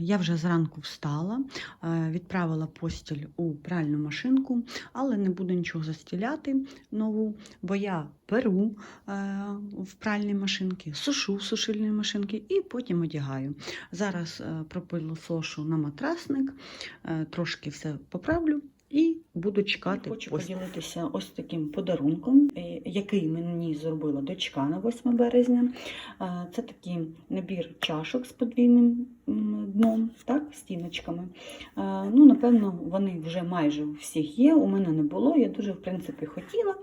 Я вже зранку встала, е, відправила постіль у пральну машинку, але не буду нічого застіляти нову, бо я перу е, в пральні машинки, сушу в сушильні машинки і потім одягаю. Зараз пропилу сошу на матрасник, е, трошки все поправлю. І буду чекати. Хочу постіль. поділитися ось таким подарунком, е, який мені зробила дочка на 8 березня. Е, Це такий набір чашок з подвійним дном, так, стіночками. Е, Ну, напевно, вони вже майже у всіх є. У мене не було. Я дуже, в принципі, хотіла.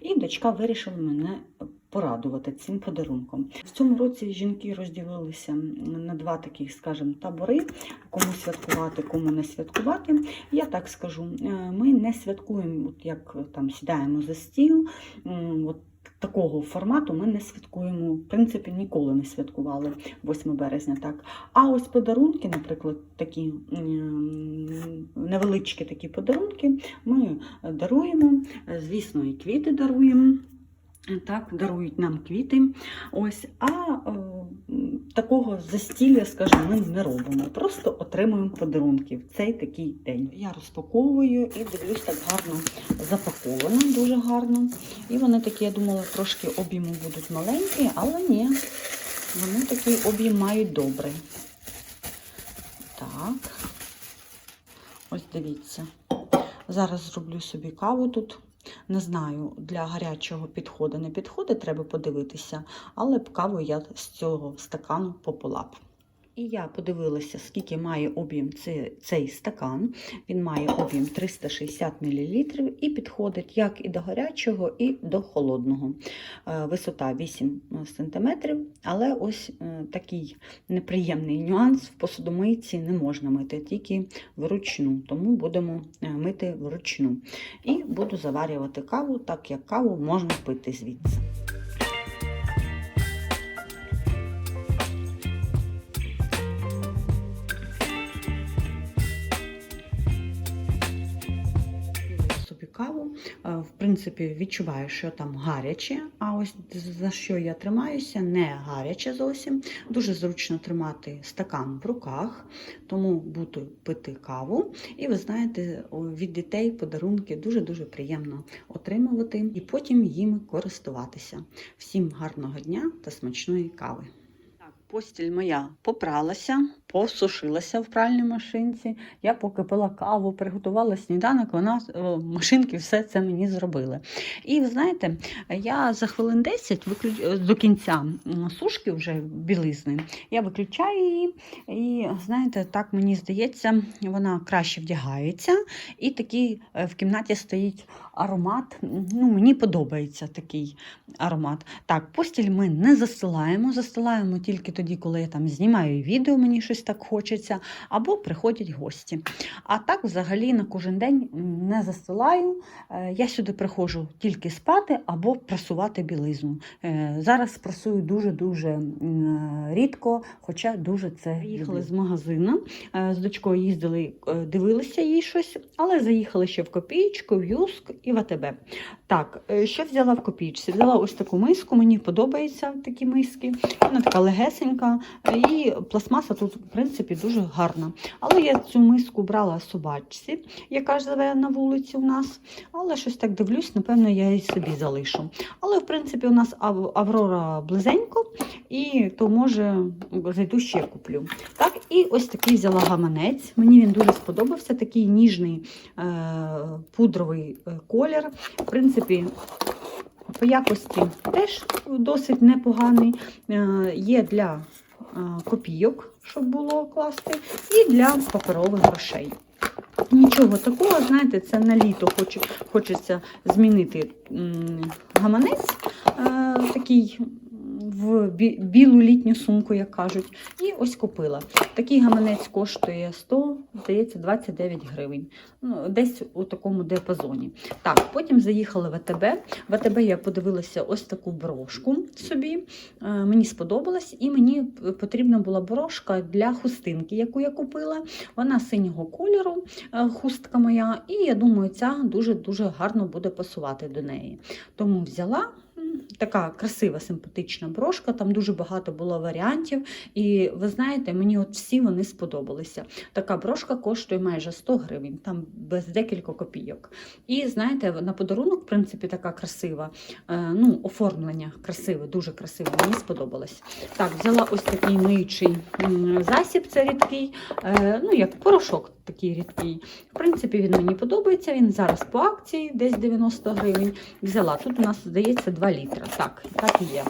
І дочка вирішила мене порадувати цим подарунком. В цьому році жінки розділилися на два таких, скажімо, табори: кому святкувати, кому не святкувати. Я так скажу, е, ми не святкуємо, от як там сідаємо за стіл. От Такого формату ми не святкуємо, в принципі, ніколи не святкували 8 березня. так. А ось подарунки, наприклад, такі невеличкі такі подарунки ми даруємо. Звісно, і квіти даруємо. Так, дарують нам квіти. Ось, а е, м, такого застілля, скажімо, ми не робимо. Просто отримуємо подарунки в цей такий день. Я розпаковую і дивлюсь, так гарно запаковано, дуже гарно. І вони такі, я думала, трошки об'єму будуть маленькі, але ні. Вони такий об'єм мають добрий. Так. Ось дивіться. Зараз зроблю собі каву тут. Не знаю, для гарячого підходу не підходить, треба подивитися, але каву я з цього стакану попила б. І я подивилася, скільки має об'єм цей, стакан. Він має об'єм 360 мл і підходить як і до гарячого, і до холодного. Е, Висота 8 см, але ось е, такий неприємний нюанс в посудомийці не можна мити, тільки вручну, тому будемо е, мити вручну. І буду заварювати каву, так як каву можна пити звідси. Принципі, відчуваю, що там гаряче, а ось за що я тримаюся, не гаряче зовсім. Дуже зручно тримати стакан в руках, тому буду пити каву. І ви знаєте, від дітей подарунки дуже-дуже приємно отримувати і потім їм користуватися. Всім гарного дня та смачної кави. Так, постіль моя попралася, посушилася в пральній машинці. Я поки пила каву, приготувала сніданок, вона о, машинки все це мені зробили. І ви знаєте, я за хвилин 10 виключ... до кінця сушки вже білизни. Я виключаю її, і знаєте, так мені здається, вона краще вдягається. І такий е, в кімнаті стоїть аромат. Ну, мені подобається такий аромат. Так, постіль ми не застилаємо, застилаємо тільки тоді, коли я там знімаю відео, мені щось так хочеться, або приходять гості. А так, взагалі, на кожен день не застилаю. Е, Я сюди приходжу тільки спати або прасувати білизну. Е, Зараз прасую дуже-дуже рідко, хоча дуже це їхали з магазину. Е, З дочкою їздили, е, дивилися їй щось, але заїхали ще в копієчку, в Юск і в АТБ. Так, е, що взяла в копійці? Взяла ось таку миску, мені подобаються такі миски. Вона така легесенька, і пластмаса тут, принципі, дуже гарна. Але я цю миску брала собачці, яка живе на вулиці у нас. Але щось так дивлюсь, напевно, я її собі залишу. Але, в принципі, у нас Аврора близенько, і то може зайду ще куплю. Так, і ось такий взяла гаманець. Мені він дуже сподобався, такий ніжний е, пудровий е, колір. В принципі, по якості теж досить непоганий. Е, Є для е, копійок, щоб було класти, і для паперових грошей. Нічого такого, знаєте, це на літо хочеться змінити гаманець е, такий в білу літню сумку, як кажуть. І ось купила. Такий гаманець коштує 100, здається, 29 гривень. Ну, десь у такому диапазоні. Так, потім заїхали в АТБ. В АТБ я подивилася ось таку брошку собі. Е, Мені сподобалась, і мені потрібна була брошка для хустинки, яку я купила. Вона синього кольору, е, хустка моя, і я думаю, ця дуже-дуже гарно буде пасувати до неї. Тому взяла така красива, симпатична брошка, там дуже багато було варіантів. І ви знаєте, мені от всі вони сподобалися. Така брошка коштує майже 100 гривень, там без декілька копійок. І знаєте, на подарунок, в принципі, така красива. Е, ну, оформлення красиве, дуже красиве, мені сподобалось. Так, взяла ось такий миючий засіб, це рідкий, е, ну як порошок такий рідкий. В принципі, він мені подобається. Він зараз по акції, десь 90 гривень. Взяла. Тут у нас, здається, 2 літра. Так, так і є.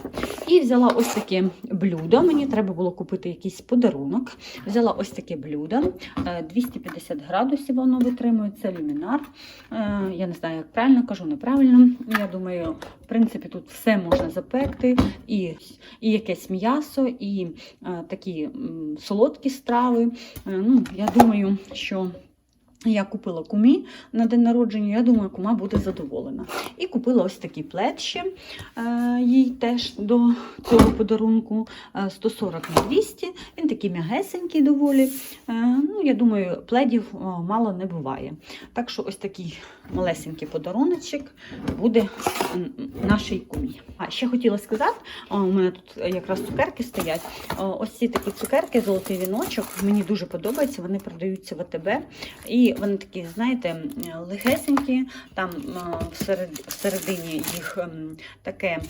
І взяла ось таке блюдо. Мені треба було купити якийсь подарунок. Взяла ось таке блюдо. Е, 250 градусів воно витримує. Це люмінар. Е, Я не знаю, як правильно кажу, неправильно. Я думаю, в принципі, тут все можна запекти. І, і якесь м'ясо, і а, такі м, солодкі страви. А, Ну, я думаю, що я купила кумі на день народження, я думаю, кума буде задоволена. І купила ось такий плед е, їй теж до цього подарунку е, 140 на 200. Він такий м'ягесенький доволі. Е, ну, я думаю, пледів е, мало не буває. Так що ось такий малесенький подаруночок буде нашій кумі. А ще хотіла сказати, у мене тут якраз цукерки стоять. Ось ці такі цукерки, золотий віночок, мені дуже подобаються. Вони продаються в АТБ. І вони такі, знаєте, легесенькі, там е, всередині їх ем, таке,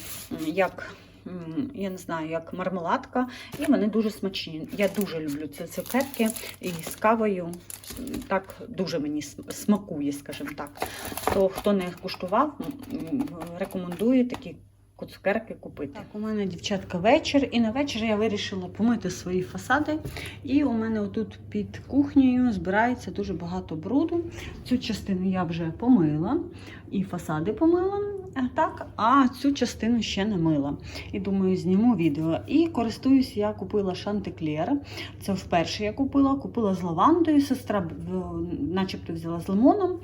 як. Я не знаю, як мармеладка, і вони дуже смачні. Я дуже люблю ці цукерки і з кавою так дуже мені смакує, скажімо так. То хто не куштував, рекомендую такі цукерки купити. Так, у мене дівчатка вечір, і на вечір я вирішила помити свої фасади. І у мене отут під кухнею збирається дуже багато бруду. Цю частину я вже помила, і фасади помила. е, Так, а цю частину ще не мила. І думаю, зніму відео. І користуюсь, я купила Шантеклер. Це вперше я купила. Купила з лавандою. Сестра начебто взяла з лимоном.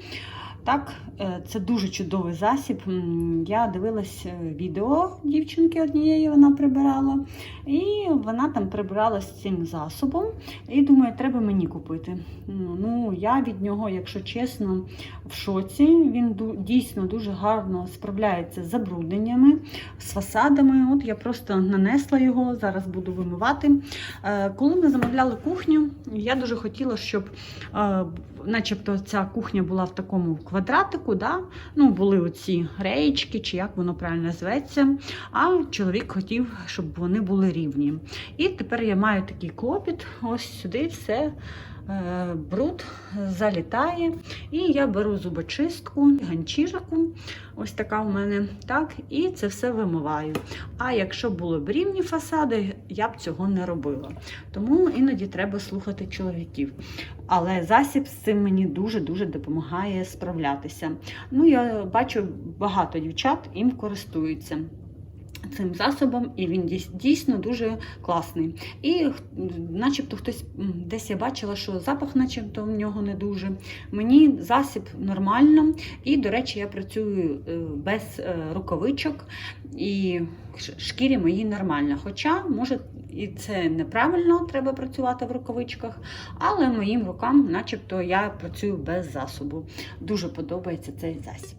Так, е, це дуже чудовий засіб. Я дивилась е, відео дівчинки однієї, вона прибирала, і вона там прибирала з цим засобом. І думаю, треба мені купити. Ну, я від нього, якщо чесно, в шоці. Він дійсно дуже гарно справляється з забрудненнями, з фасадами. От я просто нанесла його, зараз буду вимивати. Е, Коли ми замовляли кухню, я дуже хотіла, щоб начебто ця кухня була в такому квадратику, да? ну, були оці реєчки, чи як воно правильно зветься. А чоловік хотів, щоб вони були рівні. І тепер я маю такий клопіт, ось сюди все. Е, Бруд залітає, і я беру зубочистку, ганчірку, ось така у мене, так, і це все вимиваю. А якщо були б рівні фасади, я б цього не робила. Тому іноді треба слухати чоловіків. Але засіб з цим мені дуже-дуже допомагає справлятися. Ну, я бачу, багато дівчат їм користуються. Цим засобом, і він дійсно дуже класний. І начебто хтось десь я бачила, що запах, начебто, в нього не дуже. Мені засіб нормально, і, до речі, я працюю е, без е, рукавичок, і шкірі моїй нормально. Хоча, може, і це неправильно, треба працювати в рукавичках, але моїм рукам, начебто, я працюю без засобу. Дуже подобається цей засіб.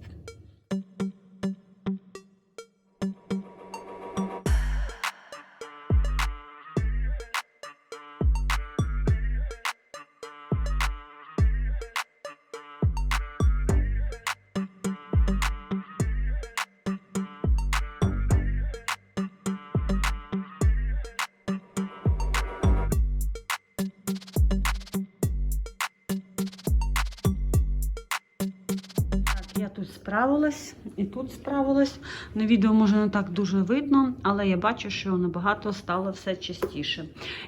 Тут справилась і тут справилась. На відео може не так дуже видно, але я бачу, що набагато стало все чистіше.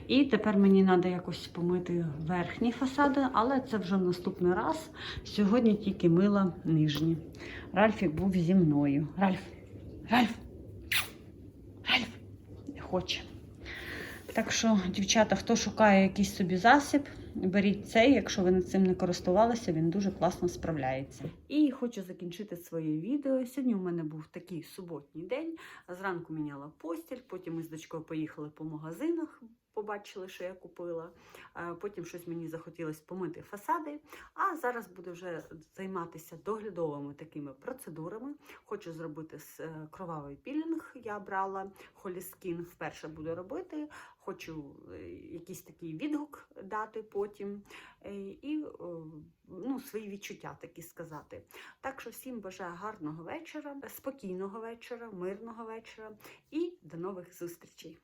І тепер мені треба якось помити верхні фасади, але це вже наступний раз. Сьогодні тільки мила нижні. Ральфік був зі мною. Ральф, Ральф, Ральф, не хоче. Так що, дівчата, хто шукає якийсь собі засіб, беріть цей, якщо ви над цим не користувалися, він дуже класно справляється. І хочу закінчити своє відео. Сьогодні у мене був такий суботній день. Зранку міняла постіль, потім ми з дочкою поїхали по магазинах. Побачили, що я купила. Е, Потім щось мені захотілося помити фасади. А зараз буду вже займатися доглядовими такими процедурами. Хочу зробити е, кровавий пілінг. Я брала холіскін, вперше буду робити. Хочу е, якийсь такий відгук дати потім і ну, свої відчуття такі сказати. Так що всім бажаю гарного вечора, спокійного вечора, мирного вечора і до нових зустрічей.